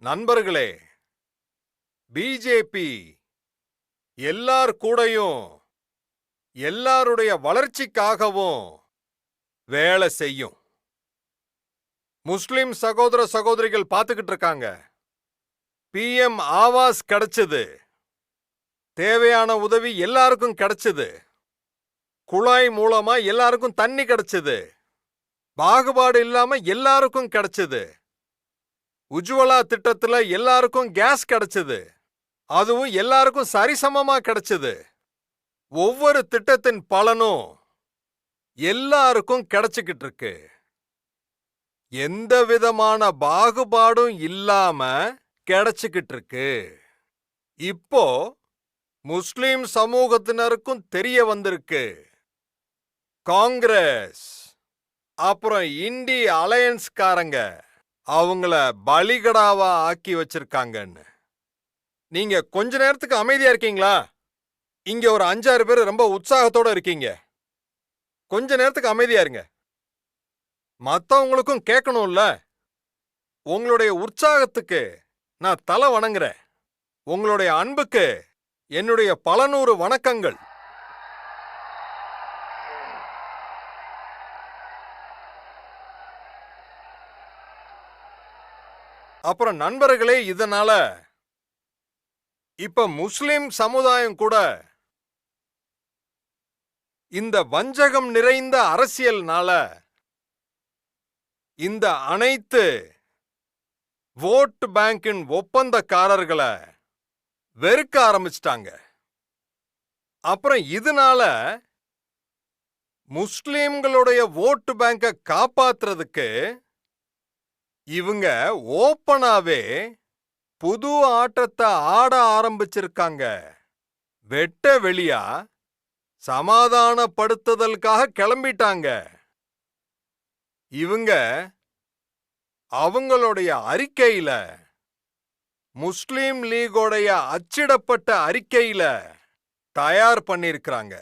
நண்பர்களே பிஜேபி எல்லார் கூடயும் எல்லாருடைய வளர்ச்சிக்காகவும் வேலை செய்யும். முஸ்லிம் சகோதர சகோதரிகள் பார்த்துக்கிட்டு இருக்காங்க. பிஎம் ஆவாஸ் கிடைச்சது. தேவையான உதவி எல்லாருக்கும் கிடைச்சது. குழாய் மூலமா எல்லாருக்கும் தண்ணி கிடைச்சது. பாகுபாடு இல்லாம எல்லாருக்கும் கிடைச்சது. உஜ்வலா திட்டத்துல எல்லாருக்கும் கேஸ் கிடைச்சது. அதுவும் எல்லாருக்கும் சரிசமமா கிடைச்சது. ஒவ்வொரு திட்டத்தின் பலனும் எல்லாருக்கும் கிடைச்சுக்கிட்டு இருக்கு. எந்த விதமான பாகுபாடும் இல்லாம கிடைச்சுக்கிட்டு இருக்கு. இப்போ முஸ்லிம் சமூகத்தினருக்கும் தெரிய வந்திருக்கு. காங்கிரஸ் அப்புறம் இண்டி அலையன்ஸ்காரங்க. அவங்கள பலிகடாவா ஆக்கி வச்சிருக்காங்கன்னு. நீங்க கொஞ்ச நேரத்துக்கு அமைதியா இருக்கீங்களா? இங்க ஒரு அஞ்சாறு பேர் ரொம்ப உற்சாகத்தோட இருக்கீங்க. கொஞ்ச நேரத்துக்கு அமைதியா இருங்க. மத்தவங்களுக்கும் கேட்கணும்ல உங்களுடைய உற்சாகத்துக்கு நான் தலை வணங்குறேன். உங்களுடைய அன்புக்கு என்னுடைய பல நூறு வணக்கங்கள். அப்புறம் நண்பர்களே இதனால இப்ப முஸ்லிம் சமுதாயம் கூட இந்த வஞ்சகம் நிறைந்த அரசியல்னால இந்த அனைத்து ஓட்டு பேங்கின் ஒப்பந்தக்காரர்களை வெறுக்க ஆரம்பிச்சிட்டாங்க. அப்புறம் இதனால முஸ்லிம்களுடைய ஓட்டு பேங்கை காப்பாத்துறதுக்கு இவங்க ஓப்பனாவே புது ஆட்டத்தை ஆட ஆரம்பிச்சிருக்காங்க. வெட்ட வெளியா சமாதானப்படுத்துதலுக்காக கிளம்பிட்டாங்க. இவங்க அவங்களுடைய அறிக்கையில முஸ்லீம் லீகோடைய அச்சிடப்பட்ட அறிக்கையில தயார் பண்ணியிருக்கிறாங்க